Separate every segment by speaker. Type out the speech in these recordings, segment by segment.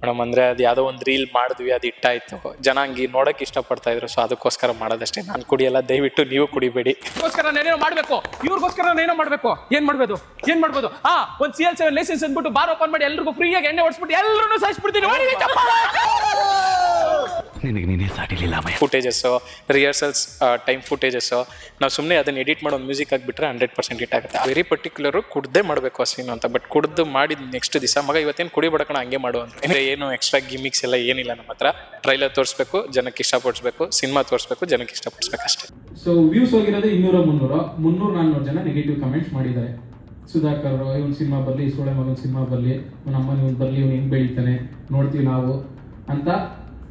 Speaker 1: Madam, ಅಂದ್ರೆ ಅದು ಯಾವುದೋ ಒಂದು ರೀಲ್ ಮಾಡಿದ್ವಿ, ಅದು ಇಟ್ಟಾಯ್ತು ಜನ ಹಂಗೆ ನೋಡಕ್ ಇಷ್ಟಪಡ್ತಾ ಇದ್ರು, ಸೊ ಅದಕ್ಕೋಸ್ಕರ ಮಾಡೋದಷ್ಟೇ. ನಾನು ಕುಡಿಯಲ್ಲ, ದಯವಿಟ್ಟು ನೀವು ಕುಡಿಬೇಡಿ.
Speaker 2: ಗೋಸ್ಕರ ನಾನೇನೋ ಮಾಡ್ಬೇಕು? ಇವ್ರಿಗೋಸ್ಕರ ನಾನೇನೋ ಮಾಡ್ಬೇಕು? ಏನ್ ಮಾಡ್ಬೋದು? ಏನ್ ಮಾಡ್ಬೋದು? ಹಾ ಒಂದ್ ಸಿ ಎಲ್ ಸೆವೆನ್ ಲೈಸೆನ್ಸ್ ಅಂದ್ಬಿಟ್ಟು ಬಾರ್ ಓಪನ್ ಮಾಡಿ ಎಲ್ರಿಗೂ ಫ್ರೀಯಾಗಿ ಎಣ್ಣೆ ಹೊಡ್ಸ್ಬಿಟ್ಟು ಎಲ್ಲರೂ ಚಪ್ಪಾಳೆ!
Speaker 3: ನಿನಗೆ ನೀನೇ ಸಾಟಿಲಿಲ್ಲ ಮಯ
Speaker 1: ಫುಟೇಜಸ್ಸು ರಿಹರ್ಸಲ್ಸ್ ಟೈಮ್ ಫುಟೇಜಸ್ಸು ನಾವು ಸುಮ್ಮನೆ ಅದನ್ನು ಎಡಿಟ್ ಮಾಡೋ ಮ್ಯೂಸಿಕ್ ಆಗಿಬಿಟ್ರೆ ಹಂಡ್ರೆಡ್ ಪರ್ಸೆಂಟ್ ಹಿಟ್ ಆಗುತ್ತೆ. ವೆರಿ ಪರ್ಟಿಕ್ಯುಲರು ಕುಡ್ದೇ ಮಾಡಬೇಕು ಆ ಸೀನು ಅಂತ ಬಟ್ ಕುಡ್ದು ಮಾಡಿದ ನೆಕ್ಸ್ಟ್ ದಿವಸ ಮಗ ಇವತ್ತೇನು ಕುಡಿಬೇಡಕಣ ಹಂಗೆ ಮಾಡು ಅಂತ. ಅಂದ್ರೆ ಏನು ಎಕ್ಸ್ಟ್ರಾ ಗಿಮಿಕ್ಸ್ ಎಲ್ಲ ಏನಿಲ್ಲ ನಮ್ಮ ಹತ್ರ. ಟ್ರೈಲರ್ ತೋರಿಸ್ಬೇಕು ಜನಕ್ಕೆ ಇಷ್ಟಪಡಿಸ್ಬೇಕು ಸಿನಿಮಾ ತೋರಿಸ್ಬೇಕು ಜನಕ್ಕೆ ಇಷ್ಟಪಡಿಸ್ಬೇಕು ಅಷ್ಟೇ.
Speaker 4: ಸೊ ವ್ಯೂಸ್ ಹೋಗಿರೋದು ಇನ್ನೂರ ಮುನ್ನೂರು. ಮುನ್ನೂರು ನಾನ್ನೂರು ಜನ ನೆಗೆಟಿವ್ ಕಮೆಂಟ್ಸ್ ಮಾಡಿದ್ದಾರೆ. ಸುಧಾಕರ್ ಇವನ್ ಸಿನಿಮಾ ಬರಲಿ ಸೋಳೆ ಮಗನ ಸಿನಿಮಾ ಬರಲಿ ಇವನ ಅಮ್ಮನ ಇವ್ನು ಬರಲಿ ಇವ್ನು ಹೆಂಗೆ ಬೆಳಿತಾನೆ ನೋಡ್ತೀವಿ ನಾವು ಅಂತ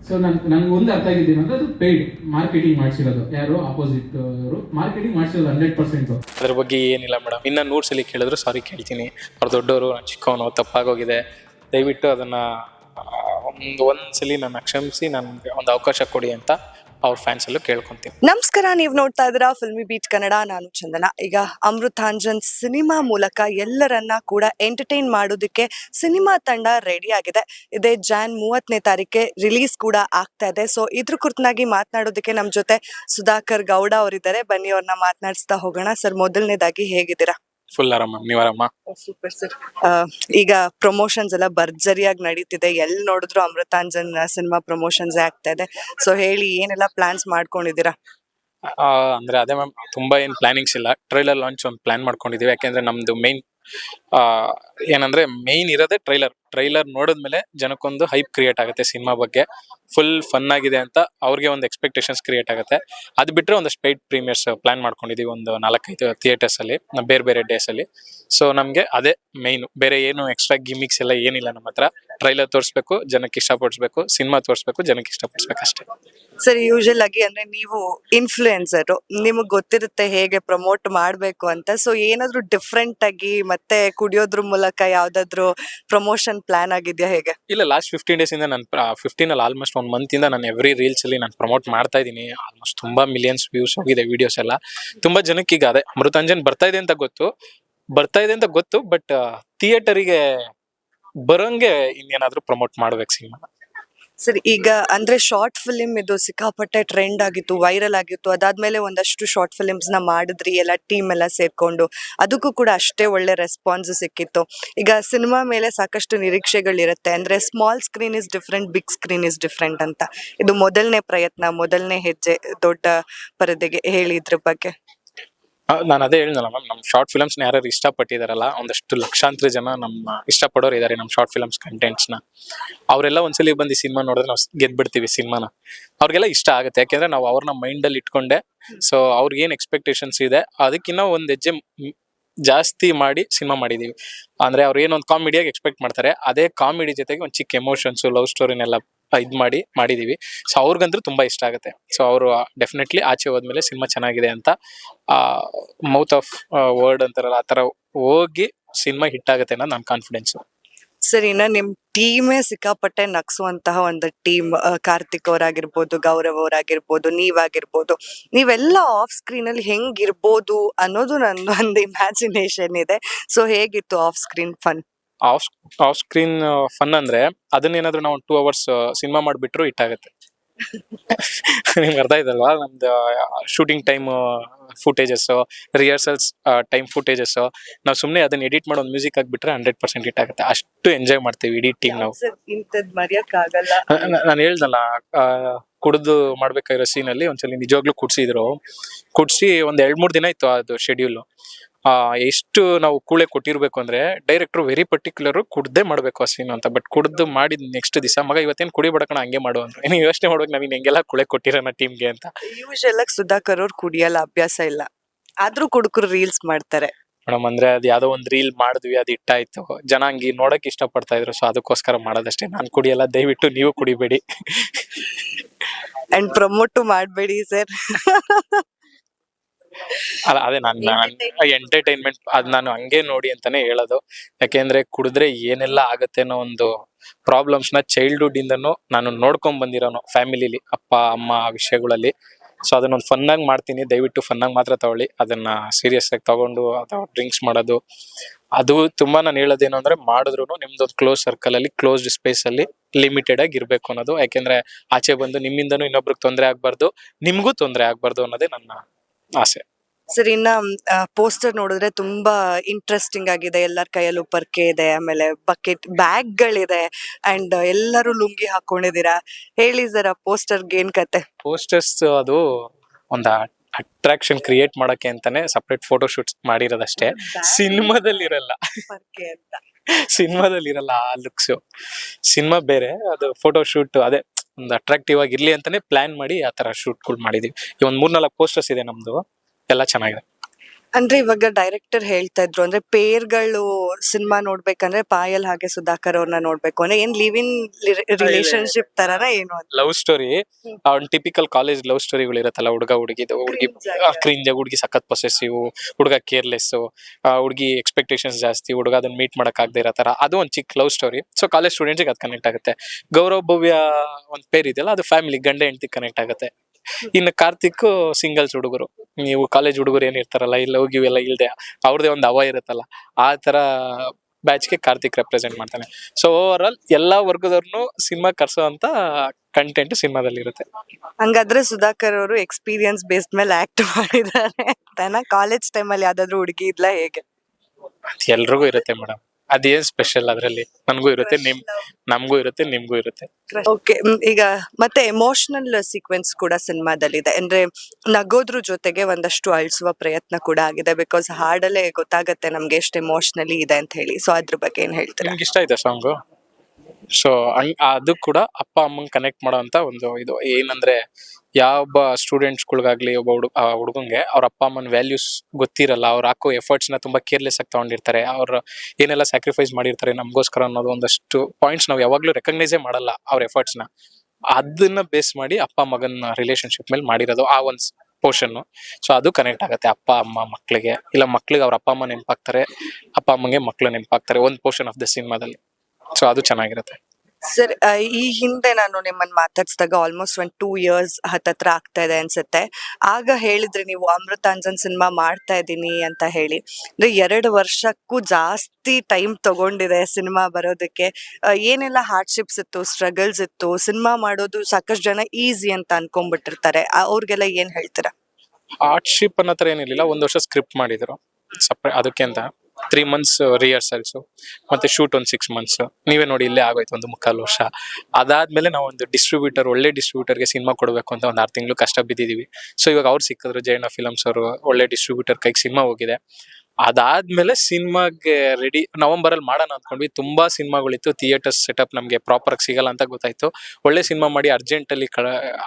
Speaker 4: ಸೊ ನನ್, ನನ್ಗೆ ಒಂದು ಅರ್ಥ ಆಗಿದ್ದೀನಿ ಅಂದ್ರೆ ಅದು ಪೇಯ್ಡ್ ಮಾರ್ಕೆಟಿಂಗ್ ಮಾಡಿಸಿರೋದು. ಯಾರು ಆಪೋಸಿಟ್ ಅವರು ಮಾರ್ಕೆಟಿಂಗ್ ಮಾಡಿಸಿರೋದು ಹಂಡ್ರೆಡ್ ಪರ್ಸೆಂಟ್
Speaker 1: ಅದ್ರ ಬಗ್ಗೆ ಏನಿಲ್ಲ ಮೇಡಮ್ ಇನ್ನ ನೋಟ್ಸ್ ಅಲ್ಲಿ ಕೇಳಿದ್ರು ಸಾರಿ ಕೇಳ್ತೀನಿ. ಅವ್ರು ದೊಡ್ಡವರು ನಾನು ಚಿಕ್ಕವನು, ತಪ್ಪಾಗೋಗಿದೆ. ದಯವಿಟ್ಟು ಅದನ್ನ ಒಂದು, ಒಂದ್ಸಲಿ ಸಲ ನನ್ನ ಕ್ಷಮಿಸಿ, ನನ್ಗೆ ಒಂದು ಅವಕಾಶ ಕೊಡಿ ಅಂತ ಅವ್ರ ಎಲ್ಲ ಕೇಳ್ಕೊಂತೀವಿ.
Speaker 5: ನಮಸ್ಕಾರ, ನೀವು ನೋಡ್ತಾ ಇದ್ದೀರಾ ಫಿಲ್ಮಿ ಬೀಟ್ ಕನ್ನಡ ನಾನು ಚಂದನ. ಈಗ ಅಮೃತಾಂಜನ್ ಸಿನಿಮಾ ಮೂಲಕ ಎಲ್ಲರನ್ನ ಕೂಡ ಎಂಟರ್ಟೈನ್ ಮಾಡೋದಕ್ಕೆ ಸಿನಿಮಾ ತಂಡ ರೆಡಿ ಆಗಿದೆ. ಇದೇ ಜಾನ್ ಮೂವತ್ತನೇ ತಾರೀಕೆ ರಿಲೀಸ್ ಕೂಡ ಆಗ್ತಾ ಇದೆ. ಸೊ ಇದ್ರ ಕುರಿತಾಗಿ ಮಾತನಾಡೋದಕ್ಕೆ ನಮ್ ಜೊತೆ ಸುಧಾಕರ್ ಗೌಡ ಅವರಿದ್ದಾರೆ. ಬನ್ನಿ ಅವ್ರನ್ನ ಮಾತನಾಡಿಸ್ತಾ ಹೋಗೋಣ. ಸರ್, ಮೊದಲನೇದಾಗಿ ಹೇಗಿದ್ದೀರಾ?
Speaker 1: ಫುಲ್ ಆರಾಮ ನೀವ್ ಆರಾಮ?
Speaker 5: ಸೂಪರ್ ಸರ್ ಈಗ ಪ್ರಮೋಷನ್ಸ್ ಎಲ್ಲ ಭರ್ಜರಿಯಾಗಿ ನಡೀತಿದೆ. ಎಲ್ ನೋಡಿದ್ರು ಅಮೃತಾಂಜನ್ ಸಿನಿಮಾ ಪ್ರಮೋಷನ್ಸ್ ಆಗ್ತಾ ಇದೆ. ಸೊ ಹೇಳಿ ಏನೆಲ್ಲ ಪ್ಲಾನ್ಸ್ ಮಾಡ್ಕೊಂಡಿದ್ದೀರಾ?
Speaker 1: ಆ, ಅಂದ್ರೆ ಅದೇ ಮ್ಯಾಮ್ ತುಂಬಾ ಏನ್ ಪ್ಲಾನಿಂಗ್ಸ್ ಇಲ್ಲ. ಟ್ರೈಲರ್ ಲಾಂಚ್ ಒಂದು ಪ್ಲಾನ್ ಮಾಡ್ಕೊಂಡಿದೀವಿ. ಯಾಕೆಂದ್ರೆ ನಮ್ದು ಮೈನ್ ಏನಂದ್ರೆ ಮೈನ್ ಇರೋದೇ ಟ್ರೈಲರ್ ಟ್ರೈಲರ್ ನೋಡಿದ್ಮೇಲೆ ಜನಕ್ಕೊಂದು ಹೈಪ್ ಕ್ರಿಯೇಟ್ ಆಗುತ್ತೆ ಸಿನಿಮಾ ಬಗ್ಗೆ. ಫುಲ್ ಫನ್ ಆಗಿದೆ ಅಂತ ಅವ್ರಿಗೆ ಒಂದು ಎಕ್ಸ್ಪೆಕ್ಟೇಷನ್ಸ್ ಕ್ರಿಯೇಟ್ ಆಗುತ್ತೆ. ಅದು ಬಿಟ್ರೆ ಒಂದು ಸ್ಟ್ರೈಟ್ ಪ್ರೀಮಿಯರ್ಸ್ ಪ್ಲಾನ್ ಮಾಡ್ಕೊಂಡಿದೀವಿ ಒಂದು ನಾಲ್ಕೈದು ಥಿಯೇಟರ್ಸ್ ಅಲ್ಲಿ ನ- ಬೇರೆ ಬೇರೆ ಡೇಸ್ ಅಲ್ಲಿ. ಸೊ ನಮಗೆ ಅದೇ ಮೈನು ಬೇರೆ ಏನು ಎಕ್ಸ್ಟ್ರಾ ಗಿಮಿಕ್ಸ್ ಎಲ್ಲ ಏನಿಲ್ಲ ನಮ್ಮ ಹತ್ರ. ಟ್ರೈಲರ್ ತೋರಿಸ್ಬೇಕು, ಜನಕ್ಕೆ ಇಷ್ಟಪಡಿಸ್ಬೇಕು, ಸಿನಿಮಾ ತೋರಿಸ್ಬೇಕು, ಜನಕ್ಕೆ ಇಷ್ಟಪಡಿಸ್ಬೇಕು ಅಷ್ಟೇ.
Speaker 5: ಸರಿ ಯೂಶಲ್ ಆಗಿ ಅಂದ್ರೆ ನೀವು ಇನ್ಫ್ಲೂಯೆನ್ಸರ್ ನಿಮಗೆ ಗೊತ್ತಿರುತ್ತೆ ಹೇಗೆ ಪ್ರಮೋಟ್ ಮಾಡಬೇಕು ಅಂತ. ಸೊ ಏನಾದರೂ ಡಿಫ್ರೆಂಟ್ ಆಗಿ ಮತ್ತೆ ಕುಡಿಯೋದ್ರ ಮೂಲಕ ಯಾವ್ದಾದ್ರು ಪ್ರಮೋಷನ್ ಪ್ಲಾನ್ ಆಗಿದ್ಯಾ ಹೇಗೆ?
Speaker 1: ಇಲ್ಲ ಲಾಸ್ಟ್ ಫಿಫ್ಟೀನ್ ಡೇಸ್ ಇಂದ ನಾನು ಫಿಫ್ಟೀನ್ ಅಲ್ಲಿ ಆಲ್ಮೋಸ್ಟ್ ಒಂದು ಮಂತ್ ಇಂದ ನಾನು ಎವ್ರಿ ರೀಲ್ಸ್ ಅಲ್ಲಿ ನಾನು ಪ್ರಮೋಟ್ ಮಾಡ್ತಾ ಇದೀನಿ ಆಲ್ಮೋಸ್ಟ್ ತುಂಬಾ ಮಿಲಿಯನ್ಸ್ ವ್ಯೂಸ್ ಹೋಗಿದೆ ವಿಡಿಯೋಸ್ ಎಲ್ಲ. ತುಂಬಾ ಜನಕ್ಕೆ ಈಗ ಅದೇ ಅಮೃತಾಂಜನ್ ಬರ್ತಾ ಇದೆ ಅಂತ ಗೊತ್ತು. ಬರ್ತಾ ಇದೆ ಅಂತ ಗೊತ್ತು ಬಟ್ ಥಿಯೇಟರಿಗೆ ಬರೋಂಗೆ ಇನ್ನೇನಾದ್ರೂ ಪ್ರಮೋಟ್ ಮಾಡ್ಬೇಕು ಸಿನಿಮಾ.
Speaker 5: ಸರಿ, ಈಗ ಅಂದ್ರೆ ಶಾರ್ಟ್ ಫಿಲಿಮ್ ಇದು ಸಿಕ್ಕಾಪಟ್ಟೆ ಟ್ರೆಂಡ್ ಆಗಿತ್ತು ವೈರಲ್ ಆಗಿತ್ತು, ಅದಾದ್ಮೇಲೆ ಒಂದಷ್ಟು ಶಾರ್ಟ್ ಫಿಲಿಮ್ಸ್ನ ಮಾಡಿದ್ರಿ, ಎಲ್ಲ ಟೀಮ್ ಎಲ್ಲ ಸೇರ್ಕೊಂಡು. ಅದಕ್ಕೂ ಕೂಡ ಅಷ್ಟೇ ಒಳ್ಳೆ ರೆಸ್ಪಾನ್ಸ್ ಸಿಕ್ಕಿತ್ತು. ಈಗ ಸಿನಿಮಾ ಮೇಲೆ ಸಾಕಷ್ಟು ನಿರೀಕ್ಷೆಗಳಿರುತ್ತೆ, ಅಂದ್ರೆ small screen is different big screen is different ಅಂತ. ಇದು ಮೊದಲನೇ ಪ್ರಯತ್ನ, ಮೊದಲನೇ ಹೆಜ್ಜೆ, ದೊಡ್ಡ ಪರದೆಗೆ ಹೇಳಿದ್ರ ಬಗ್ಗೆ.
Speaker 1: ನಾನು ಅದೇ ಹೇಳಿದ್ನಲ್ಲ ಮ್ಯಾಮ್ ನಮ್ಮ ಶಾರ್ಟ್ ಫಿಲಮ್ಸ್ನ ಯಾರು ಇಷ್ಟಪಟ್ಟಿದಾರಲ್ಲ, ಒಂದಷ್ಟು ಲಕ್ಷಾಂತರ ಜನ ನಮ್ಮ ಇಷ್ಟಪಡೋರು ಇದ್ದಾರೆ ನಮ್ಮ ಶಾರ್ಟ್ ಫಿಲಮ್ಸ್ ಕಂಟೆಂಟ್ಸ್ನ ಅವರೆಲ್ಲ ಒಂದ್ಸಲಿ ಬಂದು ಈ ಸಿನಿಮಾ ನೋಡಿದ್ರೆ ನಾವು ಗೆದ್ಬಿಡ್ತೀವಿ ಸಿನಿಮಾನ ಅವ್ರಿಗೆಲ್ಲ ಇಷ್ಟ ಆಗುತ್ತೆ, ಯಾಕೆಂದ್ರೆ ನಾವು ಅವ್ರನ್ನ ಮೈಂಡಲ್ಲಿ ಇಟ್ಕೊಂಡೆ ಸೊ ಅವ್ರಿಗೆ ಏನು ಎಕ್ಸ್ಪೆಕ್ಟೇಷನ್ಸ್ ಇದೆ ಅದಕ್ಕಿಂತ ಒಂದು ಹೆಜ್ಜೆ ಜಾಸ್ತಿ ಮಾಡಿ ಸಿನಿಮಾ ಮಾಡಿದೀವಿ. ಅಂದ್ರೆ ಅವ್ರು ಏನೊಂದು ಕಾಮಿಡಿಯಾಗಿ ಎಕ್ಸ್ಪೆಕ್ಟ್ ಮಾಡ್ತಾರೆ, ಅದೇ ಕಾಮಿಡಿ ಜೊತೆಗೆ ಒಂದು ಚಿಕ್ಕ ಎಮೋಷನ್ಸ್ ಲವ್ ಸ್ಟೋರಿನೆಲ್ಲ ಇದು ಮಾಡಿ, ಮಾಡಿದೀವಿ. ಸೊ ಅವ್ರಿಗಂತೂ ತುಂಬಾ ಇಷ್ಟ ಆಗುತ್ತೆ. ಸೊ ಅವರು ಡೆಫಿನೆಟ್ಲಿ ಆಚೆ ಹೋದ್ಮೇಲೆ ಸಿನಿಮಾ ಚೆನ್ನಾಗಿದೆ ಅಂತ ಮೌತ್ ಆಫ್ ವರ್ಡ್ ಅಂತಾರಲ್ಲ, ಆ ಥರ ಹೋಗಿ ಸಿನಿಮಾ ಹಿಟ್ ಆಗುತ್ತೆ ಅನ್ನೋ ನನ್ನ ಕಾನ್ಫಿಡೆನ್ಸ್
Speaker 5: ಸರಿ, ಇನ್ನ ನಿಮ್ ಟೀಮೇ ಸಿಕ್ಕಾಪಟ್ಟೆ ನಗ್ಸುವಂತಹ ಒಂದು ಟೀಮ್ ಕಾರ್ತಿಕ್ ಅವರಾಗಿರ್ಬೋದು, ಗೌರವ್ ಅವರಾಗಿರ್ಬೋದು, ನೀವಾಗಿರ್ಬೋದು, ನೀವೆಲ್ಲ ಆಫ್ ಸ್ಕ್ರೀನ್ ಅಲ್ಲಿ ಹೆಂಗಿರ್ಬೋದು ಅನ್ನೋದು ನನ್ನ ಒಂದು ಇಮ್ಯಾಜಿನೇಷನ್ ಇದೆ. ಸೊ ಹೇಗಿತ್ತು off screen fun
Speaker 1: off off screen fun ಅಂದ್ರೆ ಅದನ್ನೇನಾದ್ರೂ ನಾವು ಟೂ ಅವರ್ಸ್ ಸಿನಿಮಾ ಮಾಡಿಬಿಟ್ರು ಇಟ್ ಆಗುತ್ತೆ ನಿಮ್ಗೆ ಅರ್ಥ ಇದಲ್ವಾ ನಮ್ದು shooting time footages rehearsals time footages ನಾವು ಸುಮ್ಮನೆ ಅದನ್ನ ಎಡಿಟ್ ಮಾಡೋ ಮ್ಯೂಸಿಕ್ ಆಗಿಬಿಟ್ರೆ ಹಂಡ್ರೆಡ್ ಪರ್ಸೆಂಟ್ ಹಿಟ್ ಆಗುತ್ತೆ ಅಷ್ಟು ಎಂಜಾಯ್ ಮಾಡ್ತೀವಿ ಇಡೀ ಟೀಮ್ ನಾವು. ನಾನು ಹೇಳ್ದಲ್ಲ ಕುಡಿದು ಮಾಡ್ಬೇಕಾಗಿರೋ ಸೀನಲ್ಲಿ ಒಂದ್ಸಲಿ ನಿಜವಾಗ್ಲೂ ಕುಡ್ಸಿದ್ರು. ಕುಡ್ಸಿ ಒಂದ್ ಎರಡ್ ಮೂರ್ ದಿನ ಇತ್ತು ಅದು ಶೆಡ್ಯೂಲ್ ಎಷ್ಟು ನಾವು ಕೂಳೆ ಕೊಟ್ಟಿರ್ಬೇಕು ಅಂದ್ರೆ ಡೈರೆಕ್ಟರ್ ವೆರಿ ಪರ್ಟಿಕ್ಯುಲರ್ ಕುಡ್ದೇ ಮಾಡ್ಬೇಕು ಆ ಸೀನ್ ಅಂತ. ಬಟ್ ಕುಡ್ದು ಮಾಡಿದ್ ನೆಕ್ಸ್ಟ್ ದಿವಸ ಮಗ ಇವತ್ತೇನು ಕುಡಿ ಬಿಡಕಣ ಹಂಗೆ ಮಾಡು ಅಂದ್ರೆ. ನೀವು ಯೋಚನೆ ಮಾಡ್ಬೇಕು ನಾವ್ ಹೆಂಗೆಲ್ಲ ಕುಳೆ ಕೊಟ್ಟಿರೋಣ ಟೀಮ್ಗೆ ಅಂತ.
Speaker 5: ಯೂಶಲ್ ಆಗಿ ಸುಧಾಕರ್ ಅವ್ರು ಕುಡಿಯಲ್ಲ ಅಭ್ಯಾಸ ಇಲ್ಲ. ಆದ್ರೂ ಕುಡುಕರು ರೀಲ್ಸ್ ಮಾಡ್ತಾರೆ.
Speaker 1: ಮೇಡಮ್ ಅಂದ್ರೆ ಅದು ಯಾವ್ದೋ ಒಂದ್ ರೀಲ್ ಮಾಡಿದ್ವಿ ಅದು ಇಟ್ಟಾಯ್ತು ಜನ ಹಂಗೆ ನೋಡಕ್ ಇಷ್ಟಪಡ್ತಾ ಇದ್ರು ಸೊ ಅದಕ್ಕೋಸ್ಕರ ಮಾಡೋದಷ್ಟೇ. ನಾನು ಕುಡಿಯಲ್ಲ ದಯವಿಟ್ಟು ನೀವು ಕುಡಿಬೇಡಿ.
Speaker 5: ಅಂಡ್ ಪ್ರಮೋಟು ಮಾಡಬೇಡಿ ಸರ್
Speaker 1: ಅಲ್ಲ ಅದೇ ನಾನು ಎಂಟರ್ಟೈನ್ಮೆಂಟ್ ಅದ್ ನಾನು ಹಂಗೆ ನೋಡಿ ಅಂತಾನೆ ಹೇಳೋದು. ಯಾಕೆಂದ್ರೆ ಕುಡಿದ್ರೆ ಏನೆಲ್ಲ ಆಗತ್ತೆ ಅನ್ನೋ ಒಂದು ಪ್ರಾಬ್ಲಮ್ಸ್ನ ಚೈಲ್ಡ್ಹುಡ್ ಇಂದನು ನಾನು ನೋಡ್ಕೊಂಡ್ ಬಂದಿರೋನು ಫ್ಯಾಮಿಲಿಲಿ ಅಪ್ಪ ಅಮ್ಮ ಆ ವಿಷಯಗಳಲ್ಲಿ. ಸೊ ಅದನ್ನೊಂದು ಆಗಿ ಮಾಡ್ತೀನಿ. ದಯವಿಟ್ಟು ಫನ್ ಆಗಿ ಮಾತ್ರ ತಗೊಳ್ಳಿ. ಅದನ್ನ ಸೀರಿಯಸ್ ಆಗಿ ತಗೊಂಡು ಅಥವಾ ಡ್ರಿಂಕ್ಸ್ ಮಾಡೋದು. ಅದು ತುಂಬಾ ನಾನು ಹೇಳೋದೇನು ಅಂದ್ರೆ ಮಾಡಿದ್ರು ನಿಮ್ದೊಂದು ಕ್ಲೋಸ್ ಸರ್ಕಲ್ ಅಲ್ಲಿ ಕ್ಲೋಸ್ಡ್ ಸ್ಪೇಸ್ ಅಲ್ಲಿ ಲಿಮಿಟೆಡ್ ಆಗಿ ಇರ್ಬೇಕು ಅನ್ನೋದು. ಯಾಕೆಂದ್ರೆ ಆಚೆ ಬಂದು ನಿಮ್ಮಿಂದನೂ ಇನ್ನೊಬ್ರಿಗೆ ತೊಂದರೆ ಆಗ್ಬಾರ್ದು ನಿಮ್ಗೂ ತೊಂದರೆ ಆಗ್ಬಾರ್ದು ಅನ್ನೋದೇ ನನ್ನ ಆಸೆ.
Speaker 5: ಸರ್ ಇನ್ನ ಪೋಸ್ಟರ್ ನೋಡಿದ್ರೆ ತುಂಬಾ ಇಂಟ್ರೆಸ್ಟಿಂಗ್ ಆಗಿದೆ. ಎಲ್ಲರ ಕೈಯಲ್ಲೂ ಪರ್ಕೆ ಇದೆ ಆಮೇಲೆ ಬಕೆಟ್ ಬ್ಯಾಗ್ ಗಳಿದೆ ಅಂಡ್ ಎಲ್ಲರೂ ಲುಂಗಿ ಹಾಕೊಂಡಿದೀರಾ ಹೇಳಿ ಸರ್ ಪೋಸ್ಟರ್ ಏನ್ ಕತೆ?
Speaker 1: ಪೋಸ್ಟರ್ಸ್ ಅದು ಒಂದು ಅಟ್ರಾಕ್ಷನ್ ಕ್ರಿಯೇಟ್ ಮಾಡಕ್ಕೆ ಅಂತಾನೆ ಸಪ್ರೇಟ್ ಫೋಟೋ ಶೂಟ್ಸ್ ಮಾಡಿರೋದಷ್ಟೇ. ಸಿನಿಮಾದಲ್ಲಿ ಇರಲ್ಲ
Speaker 5: ಪರ್ಕೆ ಅಂತ.
Speaker 1: ಸಿನಿಮಾದಲ್ಲಿ ಇರಲ್ಲ ಆ ಲುಕ್ಸ್ ಸಿನಿಮಾ ಬೇರೆ ಅದು ಫೋಟೋ ಶೂಟ್ ಅದೇ ಒಂದು ಅಟ್ರಾಕ್ಟಿವ್ ಆಗಿ ಇರ್ಲಿ ಅಂತಾನೆ ಪ್ಲಾನ್ ಮಾಡಿ ಆ ತರ ಶೂಟ್ಗಳು ಮಾಡಿದೀವಿ. ಈ ಒಂದ್ ಮೂರ್ನಾಲ್ಕು ಪೋಸ್ಟರ್ಸ್ ಇದೆ ನಮ್ದು. ಎಲ್ಲ ಚೆನ್ನಾಗಿದೆ.
Speaker 5: ಅಂದ್ರೆ ಇವಾಗ ಡೈರೆಕ್ಟರ್ ಹೇಳ್ತಾ ಇದ್ರು ಅಂದ್ರೆ ಪೇರ್ಗಳು ಸಿನಿಮಾ ನೋಡ್ಬೇಕಂದ್ರೆ ಪಾಯಲ್ ಹಾಗೆ ಸುಧಾಕರ್ ಅವ್ರನ್ನ ನೋಡ್ಬೇಕು ಅಂದ್ರೆ ಏನ್ ಲಿವ್ ಇನ್ ರಿಲೇಶನ್ಶಿಪ್ ತರನ ಏನು ಅಂತ.
Speaker 1: Love story typical college love ಸ್ಟೋರಿಗಳು ಇರತ್ತಲ್ಲ ಹುಡುಗ ಹುಡುಗಿ
Speaker 5: ಹುಡುಗಿ.
Speaker 1: ಕ್ರಿಂಜ್ ಹುಡುಗಿ ಸಖತ್ ಪೊಸೆಸಿವ್ ಹುಡುಗ ಕೇರ್ಲೆಸ್ ಹುಡುಗಿ ಎಕ್ಸ್ಪೆಕ್ಟೇಷನ್ಸ್ ಜಾಸ್ತಿ ಹುಡುಗ ಅದನ್ನ ಮೀಟ್ ಮಾಡಕ್ ಆಗದೆ ಇರೋ ತರ ಅದು ಒಂದು ಚಿಕ್ಕ ಲವ್ ಸ್ಟೋರಿ ಸೊ ಕಾಲೇಜ್ ಸ್ಟೂಡೆಂಟ್ಸ್ಗೆ ಅದು ಕನೆಕ್ಟ್ ಆಗುತ್ತೆ. ಗೌರವ ಭವ್ಯ ಒಂದ್ ಪೇರ್ ಇದೆಯಲ್ಲ ಅದು ಫ್ಯಾಮಿಲಿ ಗಂಡ ಹೆಂಡತಿ ಕನೆಕ್ಟ್ ಆಗುತ್ತೆ. ಇನ್ನು ಕಾರ್ತಿಕ್ ಸಿಂಗಲ್ಸ್ ಹುಡುಗರು. ನೀವು ಕಾಲೇಜ್ ಹುಡುಗರು ಏನಿರ್ತಾರಲ್ಲ ಇಲ್ಲ ಹೋಗಿ ಇವೆಲ್ಲ ಇಲ್ದೆ ಅವ್ರದೇ ಒಂದು ಹವ ಇರುತ್ತಲ್ಲ ಆ ತರ ಬ್ಯಾಚ್ಗೆ ಕಾರ್ತಿಕ್ ರೆಪ್ರೆಸೆಂಟ್ ಮಾಡ್ತಾನೆ. ಸೊ ಓವರ್ ಆಲ್ ಎಲ್ಲಾ ವರ್ಗದವ್ರನ್ನು ಸಿನಿಮಾ ಕರ್ಸೋ ಅಂತ ಕಂಟೆಂಟ್ ಸಿನಿಮಾದಲ್ಲಿ ಇರುತ್ತೆ.
Speaker 5: ಹಂಗಾದ್ರೆ ಸುಧಾಕರ್ ಅವರು ಎಕ್ಸ್ಪೀರಿಯನ್ಸ್ ಬೇಸ್ಡ್ ಮೇಲೆ ಆಕ್ಟ್ ಮಾಡಿದ್ದಾರೆ. ಕಾಲೇಜ್ ಟೈಮ್ ಅಲ್ಲಿ ಯಾವ್ದಾದ್ರು ಹುಡುಗಿ ಇದ್ಲಾ ಹೇಗೆ?
Speaker 1: ಎಲ್ರಿಗೂ ಇರುತ್ತೆ ಮೇಡಮ್ ಅದೇನ್ ಸ್ಪೆಷಲ್ ಅದ್ರಲ್ಲಿ? ನನ್ಗೂ ಇರುತ್ತೆ ನಿಮ್ ನಮಗೂ ಇರುತ್ತೆ ನಿಮ್ಗೂ ಇರುತ್ತೆ.
Speaker 5: ಓಕೆ ಈಗ ಮತ್ತೆ ಎಮೋಷನಲ್ ಸೀಕ್ವೆನ್ಸ್ ಕೂಡ ಸಿನಿಮಾದಲ್ಲಿದೆ. ಅಂದ್ರೆ ನಗೋದ್ರ ಜೊತೆಗೆ ಒಂದಷ್ಟು ಅಳಿಸುವ ಪ್ರಯತ್ನ ಕೂಡ ಆಗಿದೆ ಬಿಕಾಸ್ ಹಾಡಲ್ಲೇ ಗೊತ್ತಾಗತ್ತೆ ನಮ್ಗೆ ಎಷ್ಟು ಎಮೋಷನಲಿ ಇದೆ ಅಂತ ಹೇಳಿ. ಸೊ ಅದ್ರ ಬಗ್ಗೆ ಏನ್ ಹೇಳ್ತೀರಾ?
Speaker 1: ನಿಮ್ಗೆ ಇಷ್ಟ ಆಯ್ತಾ ಸಾಂಗು ಸೊ ಅದು ಕೂಡ ಅಪ್ಪ, ಅಮ್ಮಂಗ್ ಕನೆಕ್ಟ್ ಮಾಡೋ ಅಂತ ಒಂದು ಇದು. ಏನಂದ್ರೆ ಯಾವ ಸ್ಟೂಡೆಂಟ್ಸ್ಗಳಿಗಾಗ್ಲಿ ಒಬ್ಬ ಹುಡುಗ ಹುಡುಗಂಗೆ ಅವ್ರ ಅಪ್ಪ, ಅಮ್ಮನ ವ್ಯಾಲ್ಯೂಸ್ ಗೊತ್ತಿರಲ್ಲ. ಅವ್ರು ಹಾಕೋ ಎಫರ್ಟ್ಸ್ನ ತುಂಬಾ ಕೇರ್ಲೆಸ್ ಆಗಿ ತಗೊಂಡಿರ್ತಾರೆ. ಅವ್ರ ಏನೆಲ್ಲ ಸ್ಯಾಕ್ರಿಫೈಸ್ ಮಾಡಿರ್ತಾರೆ ನಮಗೋಸ್ಕರ ಅನ್ನೋದು ಒಂದಷ್ಟು ಪಾಯಿಂಟ್ಸ್ ನಾವು ಯಾವಾಗ್ಲೂ ರೆಕಗ್ನೈಸೇ ಮಾಡಲ್ಲ ಅವ್ರ ನ. ಅದನ್ನ ಬೇಸ್ ಮಾಡಿ ಅಪ್ಪ ಮಗನ ರಿಲೇಶನ್ಶಿಪ್ ಮೇಲೆ ಮಾಡಿರೋದು ಆ ಒಂದ್ ಪೋರ್ಷನ್ ಸೊ ಅದು ಕನೆಕ್ಟ್ ಆಗುತ್ತೆ. ಅಪ್ಪ, ಅಮ್ಮ ಮಕ್ಳಿಗೆ. ಇಲ್ಲ ಮಕ್ಳಿಗೆ ಅವ್ರ ಅಪ್ಪ, ಅಮ್ಮ ನೆನಪಾಗ್ತಾರೆ. ಅಪ್ಪ, ಅಮ್ಮಂಗೆ ಮಕ್ಳು ನೆನಪಾಗ್ತಾರೆ. ಒಂದು ಪೋರ್ಷನ್ ಆಫ್ ದ ಸಿನಿಮಾದಲ್ಲಿ ಸೊ ಅದು ಚೆನ್ನಾಗಿರುತ್ತೆ.
Speaker 5: ಸರ್ ಈ ಹಿಂದೆ ನಾನು ನಿಮ್ಮನ್ನ ಮಾತಾಡ್ಸಿದಾಗ ಆಲ್ಮೋಸ್ಟ್ ಒಂದ್ ಟೂ ಇಯರ್ಸ್ ಹತ್ತತ್ರ ಆಗ್ತಾ ಇದೆ ಅನ್ಸುತ್ತೆ. ಆಗ ಹೇಳಿದ್ರಿ ನೀವು ಅಮೃತಾಂಜನ್ ಸಿನಿಮಾ ಮಾಡ್ತಾ ಇದ್ದೀನಿ ಅಂತ ಹೇಳಿ. ಅಂದ್ರೆ ಎರಡು ವರ್ಷಕ್ಕೂ ಜಾಸ್ತಿ ಟೈಮ್ ತಗೊಂಡಿದೆ ಸಿನಿಮಾ ಬರೋದಕ್ಕೆ. ಆ, ಏನೆಲ್ಲ ಹಾರ್ಡ್ಶಿಪ್ಸ್ ಇತ್ತು ಸ್ಟ್ರಗಲ್ಸ್ ಇತ್ತು? ಸಿನಿಮಾ ಮಾಡೋದು ಸಾಕಷ್ಟು ಜನ ಈಸಿ ಅಂತ ಅನ್ಕೊಂಡ್ಬಿಟ್ಟಿರ್ತಾರೆ. ಅವ್ರಿಗೆಲ್ಲ ಏನ್ ಹೇಳ್ತೀರಾ?
Speaker 1: ಹಾರ್ಡ್ಶಿಪ್ ಅನ್ನೋ ಥರ ಏನಿರಲಿಲ್ಲ ಒಂದು ವರ್ಷ ಸ್ಕ್ರಿಪ್ಟ್ ಮಾಡಿದ್ರು. ಸಪ್ರೇ ಅದಕ್ಕೆ ಅಂತ. ತ್ರೀ ಮಂತ್ಸ್ ರಿಹರ್ಸಲ್ಸ್ ಮತ್ತೆ ಶೂಟ್ ಒಂದು ಸಿಕ್ಸ್ ಮಂತ್ಸ್ ನೀವೇ ನೋಡಿ, ಇಲ್ಲೇ ಆಗೋಯ್ತು ಒಂದು ಮುಕ್ಕಾಲು ವರ್ಷ. ಅದಾದ್ಮೇಲೆ ನಾವು ಒಂದು ಡಿಸ್ಟ್ರಿಬ್ಯೂಟರ್ ಒಳ್ಳೆ ಡಿಸ್ಟ್ರಿಬ್ಯೂಟರ್ಗೆ ಸಿನಿಮಾ ಕೊಡಬೇಕು ಅಂತ ಒಂದು ಆರು ತಿಂಗಳು ಕಷ್ಟ ಬಿದ್ದಿದೀವಿ. ಸೊ ಇವಾಗ ಅವ್ರು ಸಿಕ್ಕಿದ್ರು ಜೈನ ಫಿಲಮ್ಸ್ ಅವರು ಒಳ್ಳೆ ಡಿಸ್ಟ್ರಿಬ್ಯೂಟರ್ ಕೈಗೆ ಸಿನಿಮಾ ಹೋಗಿದೆ. ಅದಾದ್ಮೇಲೆ ಸಿನಿಮಾಗೆ ರೆಡಿ ನವೆಂಬರ್ ಅಲ್ಲಿ ಮಾಡೋಣ ಅಂದ್ಕೊಂಡ್ವಿ ತುಂಬಾ ಸಿನಿಮಾಗಳಿತ್ತು. ಥಿಯೇಟರ್ಸ್ ಸೆಟಪ್ ನಮಗೆ ಪ್ರಾಪರ್ ಆಗಿ ಸಿಗಲ್ಲ ಅಂತ ಗೊತ್ತಾಯ್ತು. ಒಳ್ಳೆ ಸಿನಿಮಾ ಮಾಡಿ ಅರ್ಜೆಂಟ್ ಅಲ್ಲಿ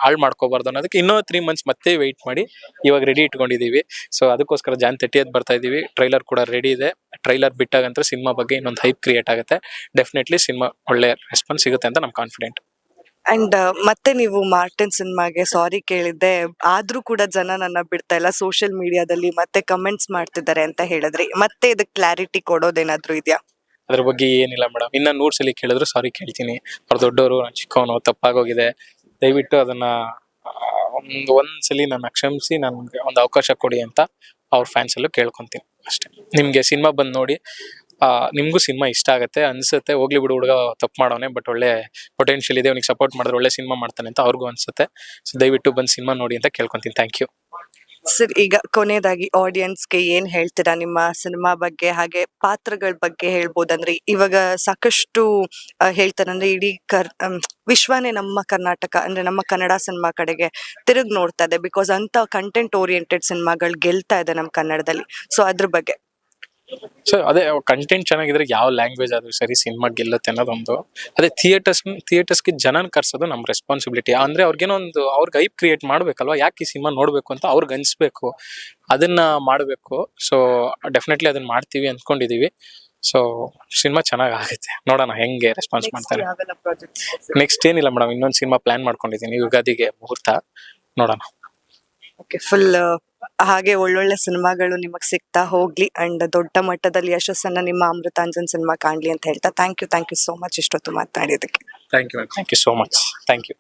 Speaker 1: ಹಾಳು ಮಾಡ್ಕೋಬಾರ್ದು ಅನ್ನೋದಕ್ಕೆ ಇನ್ನೂ ತ್ರೀ ಮಂತ್ಸ್ ಮತ್ತೆ ವೆಯ್ಟ್ ಮಾಡಿ ಇವಾಗ ರೆಡಿ ಇಟ್ಕೊಂಡಿದೀವಿ. ಸೊ ಅದಕ್ಕೋಸ್ಕರ ಜಾನ್ ತರ್ಟಿಯತ್ ಬರ್ತಾ ಇದೀವಿ. ಟ್ರೈಲರ್ ಕೂಡ ರೆಡಿ ಇದೆ. ಟ್ರೈಲರ್ ಬಿಟ್ಟಾಗಂತ ಸಿನಿಮಾ ಬಗ್ಗೆ ಇನ್ನೊಂದು ಹೈಪ್ ಕ್ರಿಯೇಟ್ ಆಗುತ್ತೆ. ಡೆಫಿನೆಟ್ಲಿ ಸಿನಿಮಾ ಒಳ್ಳೆ ರೆಸ್ಪಾನ್ಸ್ ಸಿಗುತ್ತೆ ಅಂತ ನಮ್ ಕಾನ್ಫಿಡೆಂಟ್
Speaker 5: ಅಂಡ್ ಮತ್ತೆ ನೀವು ಮಾರ್ಟಿನ್ ಸಿನಿಮಾಗೆ ಸಾರಿ ಕೇಳಿದ್ದೆ. ಆದ್ರೂ ಕೂಡ ಜನ ನನ್ನ ಬಿಡ್ತಾ ಇಲ್ಲ. ಸೋಷಿಯಲ್ ಮೀಡಿಯಾದಲ್ಲಿ ಮತ್ತೆ ಕಮೆಂಟ್ಸ್ ಮಾಡ್ತಿದ್ದಾರೆ ಅಂತ ಹೇಳಿದ್ರಿ. ಮತ್ತೆ ಇದಕ್ಕೆ ಕ್ಲಾರಿಟಿ ಕೊಡೋದೇನಾದ್ರೂ ಇದೆಯಾ?
Speaker 1: ಅದ್ರ ಬಗ್ಗೆ ಏನಿಲ್ಲ ಮೇಡಮ್ ಇನ್ನ ನೂರ್ ಸಲ ಕೇಳಿದ್ರು ಸಾರಿ ಕೇಳ್ತೀನಿ. ಅವ್ರ ದೊಡ್ಡವರು, ನಾನು ಚಿಕ್ಕವನು, ತಪ್ಪಾಗೋಗಿದೆ. ದಯವಿಟ್ಟು ಅದನ್ನ ಒಂದು ಒಂದ್, ಒಂದ್ಸಲಿ ನನ್ನ ಕ್ಷಮಿಸಿ, ನನ್ಗೆ ಒಂದು ಅವಕಾಶ ಕೊಡಿ ಅಂತ ಅವ್ರ ಫ್ಯಾನ್ಸ್ ಅಲ್ಲೂ ಕೇಳ್ಕೊಂತೀನಿ ಅಷ್ಟೇ. ನಿಮ್ಗೆ ಸಿನಿಮಾ ಬಂದ್ ನೋಡಿ ನಿಮ್ಗೂ ಸಿನಿಮಾ ಇಷ್ಟ ಆಗುತ್ತೆ, ಅನ್ಸುತ್ತೆ. ಹೋಗ್ಲಿ ಬಿಡು ಹುಡುಗ, ತಪ್ಪು ಮಾಡೋನೆ, ಬಟ್ ಒಳ್ಳೆ ಪೊಟೆನ್ಷಿಯಲ್ ಇದೆ, ಅವ್ನಿಗೆ ಸಪೋರ್ಟ್ ಮಾಡಿದ್ರೆ ಒಳ್ಳೆ ಸಿನಿಮಾ ಮಾಡ್ತಾನೆ ಅಂತ ಅವ್ರಿಗೂ ಅನ್ಸುತ್ತೆ. ಸೊ ದಯವಿಟ್ಟು ಬಂದು ಸಿನಿಮಾ ನೋಡಿ ಅಂತ ಕೇಳ್ಕೊಂತೀನಿ. ಥ್ಯಾಂಕ್ ಯು
Speaker 5: ಸರ್, ಈಗ ಕೊನೆಯದಾಗಿ ಆಡಿಯನ್ಸ್ಗೆ ಏನ್ ಹೇಳ್ತೀರಾ? ನಿಮ್ಮ ಸಿನಿಮಾ ಬಗ್ಗೆ, ಹಾಗೆ ಪಾತ್ರಗಳ ಬಗ್ಗೆ ಹೇಳ್ಬೋದಂದ್ರೆ, ಇವಾಗ ಸಾಕಷ್ಟು ಹೇಳ್ತಾರಂದ್ರೆ ಇಡೀ ಕರ್ ವಿಶ್ವನೇ ನಮ್ಮ ಕರ್ನಾಟಕ, ಅಂದ್ರೆ ನಮ್ಮ ಕನ್ನಡ ಸಿನಿಮಾ ಕಡೆಗೆ ತಿರುಗಿ ನೋಡ್ತಾ ಇದೆ. ಬಿಕಾಸ್ ಅಂತ ಕಂಟೆಂಟ್ ಓರಿಯೆಂಟೆಡ್ ಸಿನಿಮಾಗಳು ಗೆಲ್ತಾ ಇದೆ ನಮ್ಮ ಕನ್ನಡದಲ್ಲಿ. ಸೊ ಅದ್ರ ಬಗ್ಗೆ.
Speaker 1: ಸೊ ಅದೇ ಕಂಟೆಂಟ್ ಚೆನ್ನಾಗಿದ್ರೆ ಯಾವ ಲ್ಯಾಂಗ್ವೇಜ್ ಆದ್ರೂ ಸರಿ ಸಿನಿಮಾ ಗೆಲ್ಲುತ್ತೆ ಅನ್ನೋದೊಂದು. ಅದೇ ಥಿಯೇಟರ್ಸ್ ಥಿಯೇಟರ್ಸ್ಗೆ ಜನನ ಕರ್ಸೋದು ನಮ್ಮ ರೆಸ್ಪಾನ್ಸಿಬಿಲಿಟಿ ಅಂದ್ರೆ ಅವ್ರಿಗೇನೋ ಒಂದು ಅವ್ರಿಗೆ ಐಪ್ ಕ್ರಿಯೇಟ್ ಮಾಡ್ಬೇಕಲ್ವಾ? ಯಾಕೆ ಈ ಸಿನಿಮಾ ನೋಡ್ಬೇಕು ಅಂತ ಅವ್ರಿಗೆ ಅನ್ಸ್ಬೇಕು. ಅದನ್ನ ಮಾಡಬೇಕು. ಸೊ ಡೆಫಿನೆಟ್ಲಿ ಅದನ್ನ ಮಾಡ್ತೀವಿ ಅನ್ಕೊಂಡಿದೀವಿ. ಸೊ ಸಿನಿಮಾ ಚೆನ್ನಾಗಿ ಆಗುತ್ತೆ. ನೋಡೋಣ ಹೆಂಗೆ ರೆಸ್ಪಾನ್ಸ್ ಮಾಡ್ತಾರೆ. ನೆಕ್ಸ್ಟ್ ಏನಿಲ್ಲ ಮೇಡಮ್ ಇನ್ನೊಂದು ಸಿನಿಮಾ ಪ್ಲಾನ್ ಮಾಡ್ಕೊಂಡಿದ್ದೀನಿ ಯುಗಾದಿಗೆ ಮುಹೂರ್ತ. ನೋಡೋಣ.
Speaker 5: ಓಕೆ ಫುಲ್ ಹಾಗೆ ಒಳ್ಳೊಳ್ಳೆ ಸಿನಿಮಾಗಳು ನಿಮಗೆ ಸಿಗ್ತಾ ಹೋಗ್ಲಿ ಅಂಡ್ ದೊಡ್ಡ ಮಟ್ಟದಲ್ಲಿ ಯಶಸ್ಸನ್ನ ನಿಮ್ಮ ಅಮೃತಾಂಜನ್ ಸಿನಿಮಾ ಕಾಣ್ಲಿ ಅಂತ ಹೇಳ್ತಾ thank you thank you so much ಇಷ್ಟೊತ್ತು ಮಾತನಾಡಿದ್ದಕ್ಕೆ.
Speaker 1: Thank you thank you so much thank you